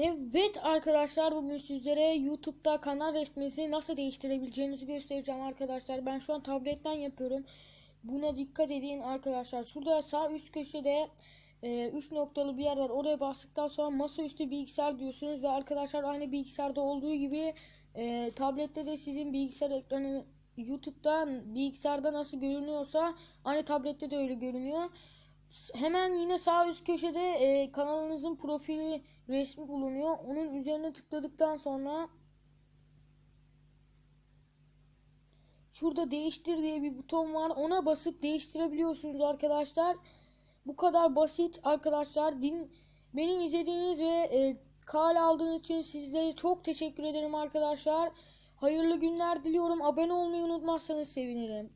Evet arkadaşlar bugün sizlere YouTube'da kanal resminizi nasıl değiştirebileceğinizi göstereceğim arkadaşlar. Ben şu an tabletten yapıyorum. Buna dikkat edin arkadaşlar. Şurada sağ üst köşede 3 noktalı bir yer var. Oraya bastıktan sonra masaüstü bilgisayar diyorsunuz ve arkadaşlar aynı bilgisayarda olduğu gibi e, tablette de sizin bilgisayar ekranı YouTube'da bilgisayarda nasıl görünüyorsa aynı tablette de öyle görünüyor. Hemen yine sağ üst köşede e, kanalınızın profili resmi bulunuyor. Onun üzerine tıkladıktan sonra şurada değiştir diye bir buton var. Ona basıp değiştirebiliyorsunuz arkadaşlar. Bu kadar basit arkadaşlar. Din, beni izlediğiniz ve e, kale aldığınız için sizlere çok teşekkür ederim arkadaşlar. Hayırlı günler diliyorum. Abone olmayı unutmazsanız sevinirim.